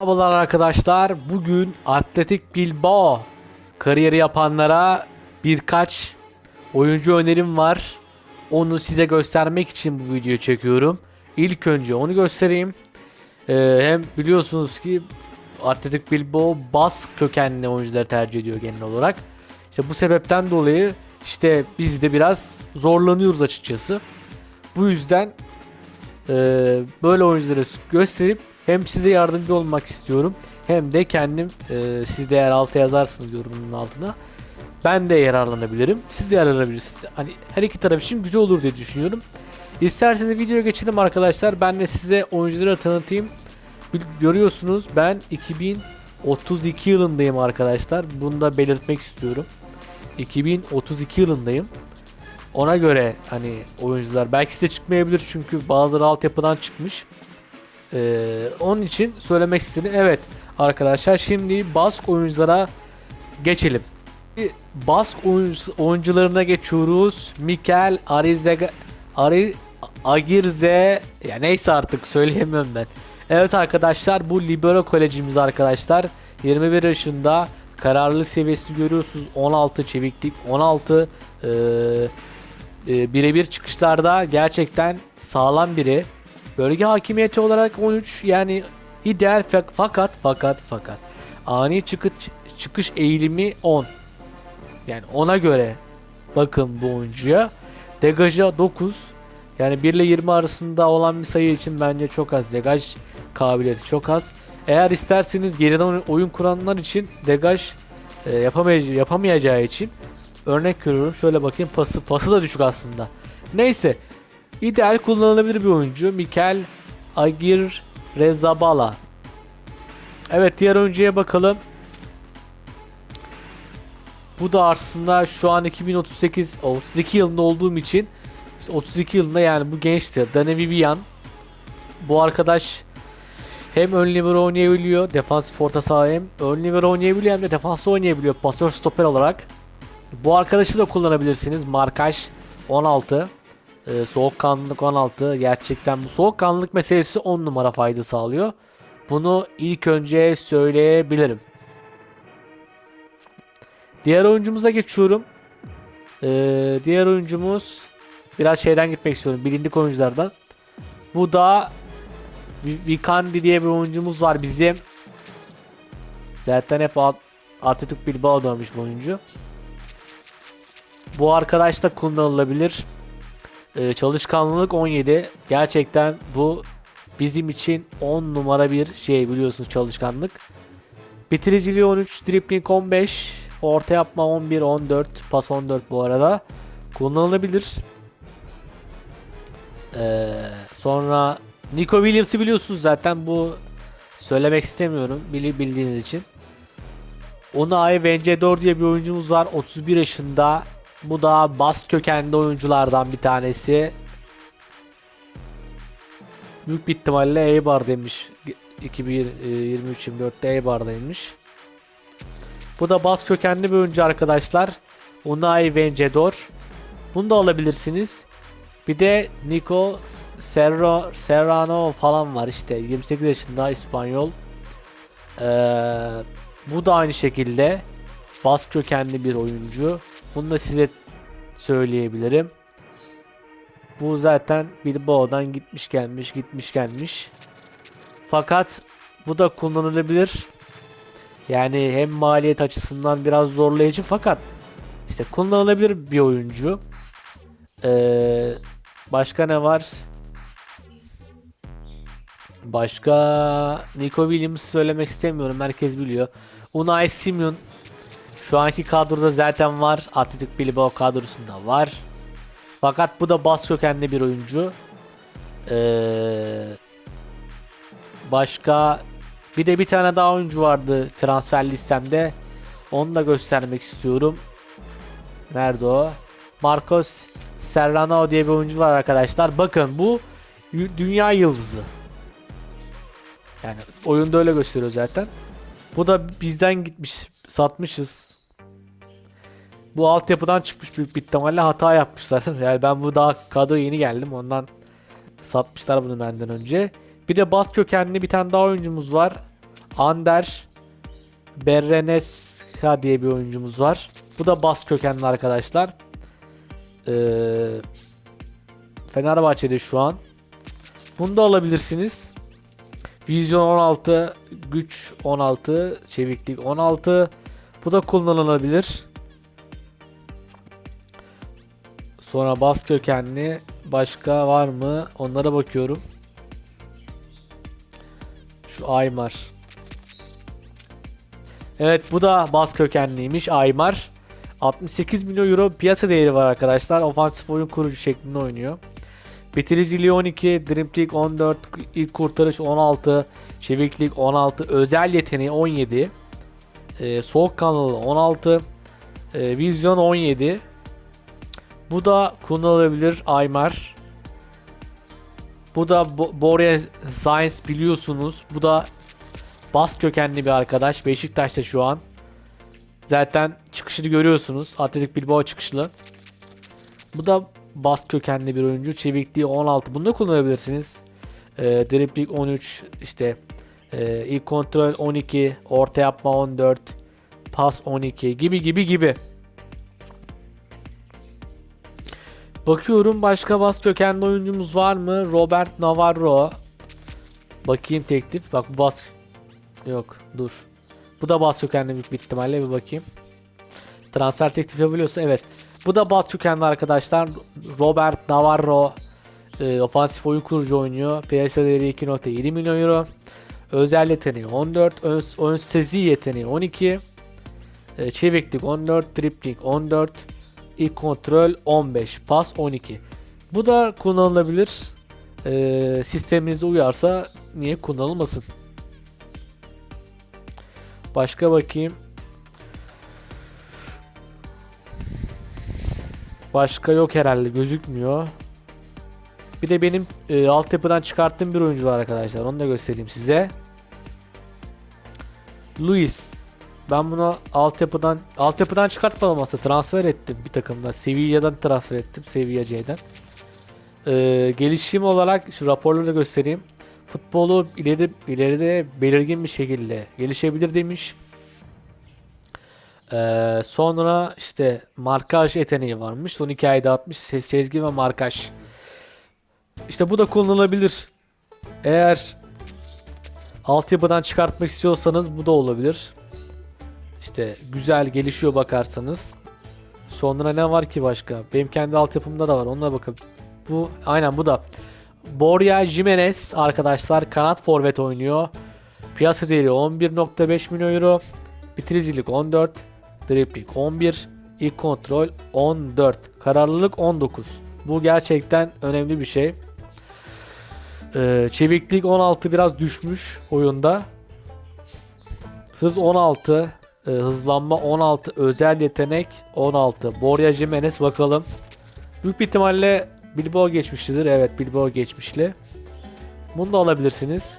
Merhabalar arkadaşlar. Bugün Atletik Bilbao kariyeri yapanlara birkaç oyuncu önerim var. Onu size göstermek için bu videoyu çekiyorum. İlk önce onu göstereyim. Ee, hem biliyorsunuz ki Atletik Bilbao Bas kökenli oyuncuları tercih ediyor genel olarak. İşte bu sebepten dolayı işte biz de biraz zorlanıyoruz açıkçası. Bu yüzden e, böyle oyuncuları gösterip hem size yardımcı olmak istiyorum hem de kendim e, siz de yer altı yazarsınız yorumunun altına. Ben de yararlanabilirim. Siz de yararlanabilirsiniz. Hani her iki taraf için güzel olur diye düşünüyorum. İsterseniz videoya geçelim arkadaşlar. Ben de size oyuncuları tanıtayım. Görüyorsunuz ben 2032 yılındayım arkadaşlar. Bunu da belirtmek istiyorum. 2032 yılındayım. Ona göre hani oyuncular belki size çıkmayabilir çünkü bazıları altyapıdan çıkmış. Ee, onun için söylemek istedim. Evet arkadaşlar şimdi Bask oyunculara geçelim. Bask oyuncu, oyuncularına geçiyoruz. Mikel Arizega Ari Agirze ya neyse artık söyleyemiyorum ben. Evet arkadaşlar bu Libero Kolejimiz arkadaşlar. 21 yaşında kararlı seviyesini görüyorsunuz. 16 çeviklik 16 ee, e, birebir çıkışlarda gerçekten sağlam biri. Bölge hakimiyeti olarak 13 yani ideal fak- fakat fakat fakat ani çıkış çıkış eğilimi 10. Yani ona göre bakın bu oyuncuya. Degaja 9. Yani 1 ile 20 arasında olan bir sayı için bence çok az. Degaj kabiliyeti çok az. Eğer isterseniz geriden oy- oyun kuranlar için degaj e, yapamayacağı, yapamayacağı için örnek görüyorum. Şöyle bakayım pası pası da düşük aslında. Neyse İdeal kullanılabilir bir oyuncu. Mikel Agir Rezabala. Evet diğer oyuncuya bakalım. Bu da aslında şu an 2038 32 yılında olduğum için işte 32 yılında yani bu gençti. Dani Vivian. Bu arkadaş hem ön libero oynayabiliyor. Defansif orta saha hem ön libero oynayabiliyor hem de defans oynayabiliyor. Pasör stoper olarak. Bu arkadaşı da kullanabilirsiniz. Markaj 16. Ee, soğukkanlılık 16. Gerçekten bu soğukkanlılık meselesi 10 numara fayda sağlıyor. Bunu ilk önce söyleyebilirim. Diğer oyuncumuza geçiyorum. Ee, diğer oyuncumuz biraz şeyden gitmek istiyorum. Bilindik oyunculardan. Bu da Vi- Vikandi diye bir oyuncumuz var bizim. Zaten hep At- Atletik Bilbao dönmüş bu oyuncu. Bu arkadaş da kullanılabilir. Ee, çalışkanlılık 17. Gerçekten bu bizim için 10 numara bir şey biliyorsunuz çalışkanlık. Bitiriciliği 13, dribbling 15, orta yapma 11, 14, pas 14 bu arada. Kullanılabilir. Ee, sonra Nico Williams'ı biliyorsunuz zaten bu söylemek istemiyorum bili bildiğiniz için. Onay Vencedor diye bir oyuncumuz var. 31 yaşında. Bu da bas kökenli oyunculardan bir tanesi. Büyük bir ihtimalle Eibar demiş. 2023-24'te Eibar'daymış. Bu da bas kökenli bir oyuncu arkadaşlar. Unai Vencedor. Bunu da alabilirsiniz. Bir de Nico Serro, Serrano falan var işte 28 yaşında İspanyol. Ee, bu da aynı şekilde bas kökenli bir oyuncu. Bunu da size söyleyebilirim. Bu zaten Bilbao'dan gitmiş gelmiş gitmiş gelmiş. Fakat bu da kullanılabilir. Yani hem maliyet açısından biraz zorlayıcı fakat işte kullanılabilir bir oyuncu. Ee, başka ne var? Başka Nico Williams söylemek istemiyorum. Herkes biliyor. Unai Simon şu anki kadroda zaten var. Atletik Bilbao kadrosunda var. Fakat bu da bas kökenli bir oyuncu. Ee, başka bir de bir tane daha oyuncu vardı transfer listemde. Onu da göstermek istiyorum. Nerede o? Marcos Serrano diye bir oyuncu var arkadaşlar. Bakın bu dünya yıldızı. Yani oyunda öyle gösteriyor zaten. Bu da bizden gitmiş. Satmışız. Bu altyapıdan çıkmış büyük bir ihtimalle hata yapmışlar. Yani ben bu daha kadro yeni geldim ondan satmışlar bunu benden önce. Bir de bas kökenli bir tane daha oyuncumuz var. Ander Berreneska diye bir oyuncumuz var. Bu da bas kökenli arkadaşlar. Ee, Fenerbahçe'de şu an. Bunu da alabilirsiniz. Vizyon 16, güç 16, çeviklik 16. Bu da kullanılabilir. Sonra bas kökenli başka var mı? Onlara bakıyorum. Şu Aymar. Evet bu da bas kökenliymiş Aymar. 68 milyon euro piyasa değeri var arkadaşlar. Ofansif oyun kurucu şeklinde oynuyor. Bitiriciliği 12, Driplik 14, ilk kurtarış 16, çeviklik 16, özel yeteneği 17, e, soğukkanlılığı 16, e, vizyon 17. Bu da kullanılabilir Aymar. Bu da Bo- Borea Science biliyorsunuz. Bu da bas kökenli bir arkadaş. Beşiktaş'ta şu an. Zaten çıkışını görüyorsunuz. Atletik Bilbao çıkışlı. Bu da bas kökenli bir oyuncu. Çevikliği 16. Bunu da kullanabilirsiniz. E, dripling 13. işte e, ilk kontrol 12. Orta yapma 14. Pas 12 gibi gibi gibi. Bakıyorum başka bas kökenli oyuncumuz var mı? Robert Navarro. Bakayım teklif. Bak bu bas yok dur. Bu da bas kökenli büyük bir ihtimalle bir bakayım. Transfer teklif yapabiliyorsa evet. Bu da bas kökenli arkadaşlar. Robert Navarro e, ofansif oyun kurucu oynuyor. Piyasa değeri 2.7 milyon euro. Özel yeteneği 14. Ön, ön sezi yeteneği 12. E, çeviklik 14. Dripling 14. İlk kontrol 15. Pas 12. Bu da kullanılabilir. E, sisteminize uyarsa niye kullanılmasın? Başka bakayım. Başka yok herhalde gözükmüyor. Bir de benim e, altyapıdan çıkarttığım bir oyuncu var arkadaşlar. Onu da göstereyim size. Luis. Ben bunu altyapıdan altyapıdan çıkartmadım aslında. Transfer ettim bir takımdan. Sevilla'dan transfer ettim. Sevilla C'den. Ee, gelişim olarak şu raporları da göstereyim. Futbolu ileri, ileride belirgin bir şekilde gelişebilir demiş. Ee, sonra işte markaj yeteneği varmış. Son iki ayda atmış se- sezgi ve markaj. İşte bu da kullanılabilir. Eğer altyapıdan çıkartmak istiyorsanız bu da olabilir. İşte güzel gelişiyor bakarsanız. Sonra ne var ki başka? Benim kendi altyapımda da var. Onunla bakın. Bu aynen bu da. Borja Jimenez arkadaşlar kanat forvet oynuyor. Piyasa değeri 11.5 milyon euro. Bitiricilik 14. Dripling 11. ilk kontrol 14. Kararlılık 19. Bu gerçekten önemli bir şey. Ee, çeviklik 16 biraz düşmüş oyunda. Hız 16. e, hızlanma 16. Özel yetenek 16. Borja Jimenez bakalım. Büyük bir ihtimalle Bilbao geçmişlidir. Evet Bilbao geçmişli. Bunu da alabilirsiniz.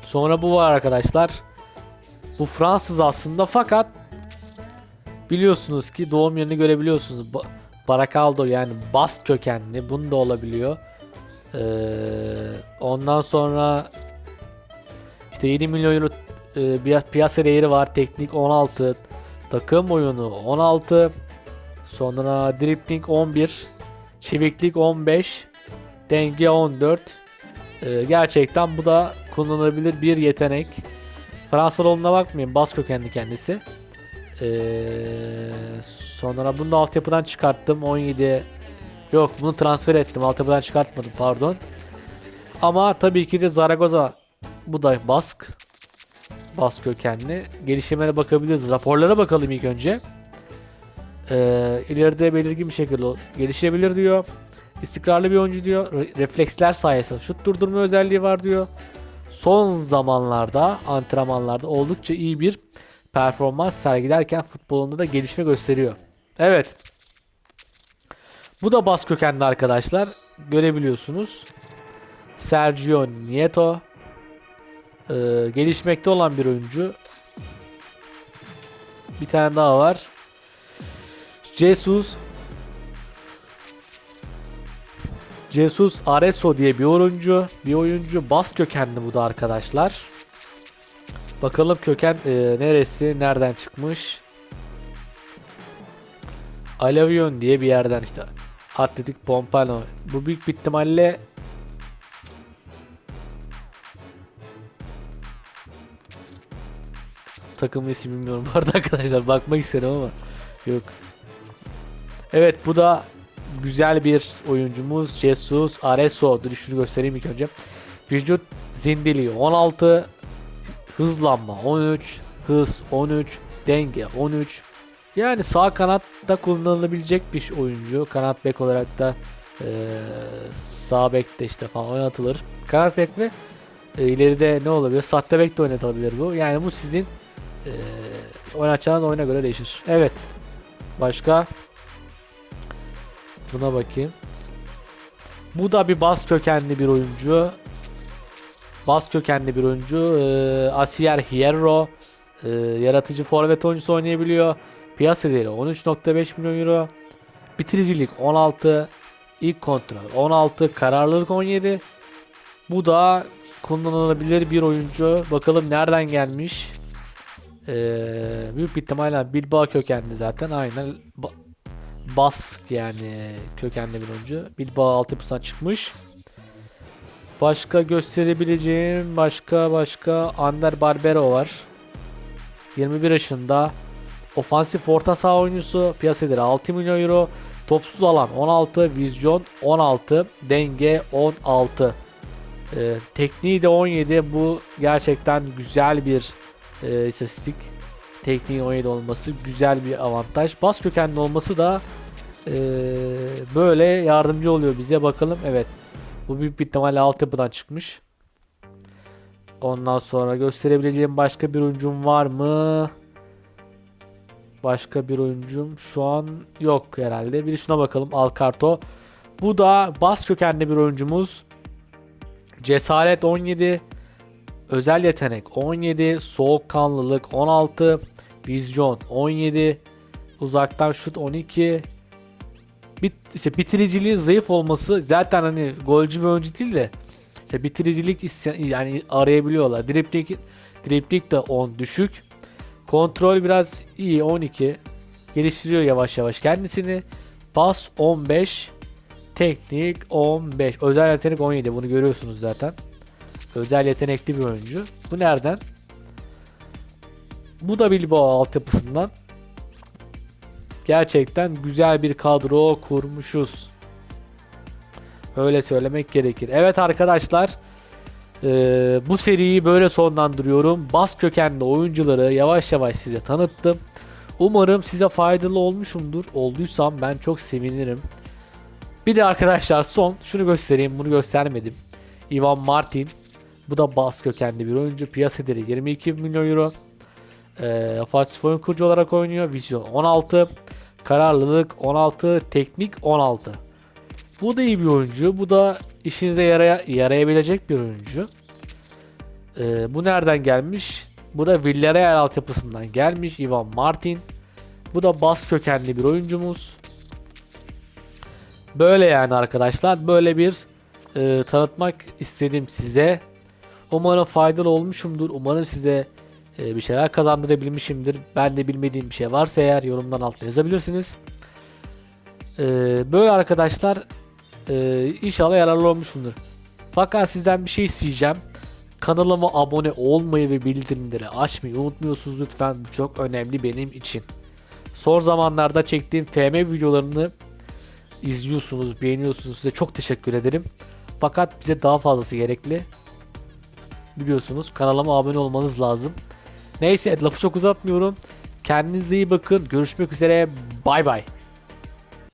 Sonra bu var arkadaşlar. Bu Fransız aslında fakat biliyorsunuz ki doğum yerini görebiliyorsunuz. Ba- Barakaldo yani Bas kökenli. Bunu da olabiliyor. Ee, ondan sonra işte 7 milyon euro e, piyasa değeri var. Teknik 16. Takım oyunu 16. Sonra dripling 11. Çeviklik 15. Denge 14. Ee, gerçekten bu da kullanılabilir bir yetenek. Fransız olduğuna bakmayın. Bas kökenli kendisi. Ee, sonra bunu da altyapıdan çıkarttım. 17 Yok bunu transfer ettim. Altyapıdan çıkartmadım pardon. Ama tabii ki de Zaragoza bu da Bask. Bask kökenli. Gelişimlere bakabiliriz. Raporlara bakalım ilk önce. Ee, ileride belirgin bir şekilde gelişebilir diyor. İstikrarlı bir oyuncu diyor. Re- refleksler sayesinde şut durdurma özelliği var diyor. Son zamanlarda antrenmanlarda oldukça iyi bir performans sergilerken futbolunda da gelişme gösteriyor. Evet. Bu da bas kökenli arkadaşlar. Görebiliyorsunuz. Sergio Nieto. Ee, gelişmekte olan bir oyuncu. Bir tane daha var. Jesus Jesus Areso diye bir oyuncu. Bir oyuncu bas kökenli bu da arkadaşlar. Bakalım köken e, neresi, nereden çıkmış? Alavion diye bir yerden işte. Atletik Pompano. Bu büyük bir ihtimalle takım ismi bilmiyorum bu arada arkadaşlar bakmak istedim ama yok. Evet bu da güzel bir oyuncumuz Jesus Areso. Dur şunu göstereyim ilk önce. Vücut zindeliği 16 hızlanma 13 hız 13 denge 13 yani sağ kanatta kullanılabilecek bir oyuncu. Kanat bek olarak da eee sağ bekte işte falan oynatılır. Kanat bek ve e, ileride ne olabilir? Sahte bek de oynatılabilir bu. Yani bu sizin eee oynatacağınız oyuna göre değişir. Evet. Başka? Buna bakayım. Bu da bir bas kökenli bir oyuncu. Bas kökenli bir oyuncu. Eee Asier Hierro. Eee, yaratıcı forvet oyuncusu oynayabiliyor. Piyasa değeri 13.5 milyon euro. Bitiricilik 16. ilk kontrol 16. Kararlılık 17. Bu da kullanılabilir bir oyuncu. Bakalım nereden gelmiş. Ee, büyük bir ihtimalle Bilbao kökenli zaten. Aynen. Ba- Bask yani kökenli bir oyuncu. Bilbao altyapısından çıkmış. Başka gösterebileceğim başka başka Ander Barbero var. 21 yaşında. Ofansif orta saha oyuncusu. Piyasa değeri 6 milyon euro. Topsuz alan 16. Vizyon 16. Denge 16. Ee, tekniği de 17. Bu gerçekten güzel bir e, istatistik. Tekniği 17 olması güzel bir avantaj. Bas kökenli olması da e, böyle yardımcı oluyor bize. Bakalım evet. Bu büyük bir ihtimalle altyapıdan çıkmış. Ondan sonra gösterebileceğim başka bir oyuncum var mı? Başka bir oyuncum şu an yok herhalde. Bir şuna bakalım Alcarto. Bu da bas kökenli bir oyuncumuz. Cesaret 17. Özel yetenek 17. Soğukkanlılık 16. Vizyon 17. Uzaktan şut 12. Bit, işte bitiriciliği zayıf olması zaten hani golcü bir oyuncu değil de işte bitiricilik iste- yani arayabiliyorlar. Dripling, dripling de 10 düşük. Kontrol biraz iyi 12. Geliştiriyor yavaş yavaş kendisini. Pas 15. Teknik 15. Özel yetenek 17. Bunu görüyorsunuz zaten. Özel yetenekli bir oyuncu. Bu nereden? Bu da Bilbao altyapısından. Gerçekten güzel bir kadro kurmuşuz. Öyle söylemek gerekir. Evet arkadaşlar. Ee, bu seriyi böyle sonlandırıyorum. Bas kökenli oyuncuları yavaş yavaş size tanıttım. Umarım size faydalı olmuşumdur. Olduysam ben çok sevinirim. Bir de arkadaşlar son şunu göstereyim. Bunu göstermedim. Ivan Martin. Bu da bas kökenli bir oyuncu. Piyasa değeri 22 milyon euro. Ee, Fatih oyun kurucu olarak oynuyor. Vizyon 16. Kararlılık 16. Teknik 16. Bu da iyi bir oyuncu. Bu da işinize yaraya, yarayabilecek bir oyuncu. Ee, bu nereden gelmiş? Bu da Villarreal altyapısından gelmiş. Ivan Martin. Bu da bas kökenli bir oyuncumuz. Böyle yani arkadaşlar. Böyle bir e, tanıtmak istedim size. Umarım faydalı olmuşumdur. Umarım size e, bir şeyler kazandırabilmişimdir. Ben de bilmediğim bir şey varsa eğer yorumdan altına yazabilirsiniz. E, böyle arkadaşlar e, inşallah yararlı olmuşumdur. Fakat sizden bir şey isteyeceğim. Kanalıma abone olmayı ve bildirimleri açmayı unutmuyorsunuz lütfen. Bu çok önemli benim için. Son zamanlarda çektiğim FM videolarını izliyorsunuz, beğeniyorsunuz. Size çok teşekkür ederim. Fakat bize daha fazlası gerekli. Biliyorsunuz kanalıma abone olmanız lazım. Neyse lafı çok uzatmıyorum. Kendinize iyi bakın. Görüşmek üzere. Bay bay.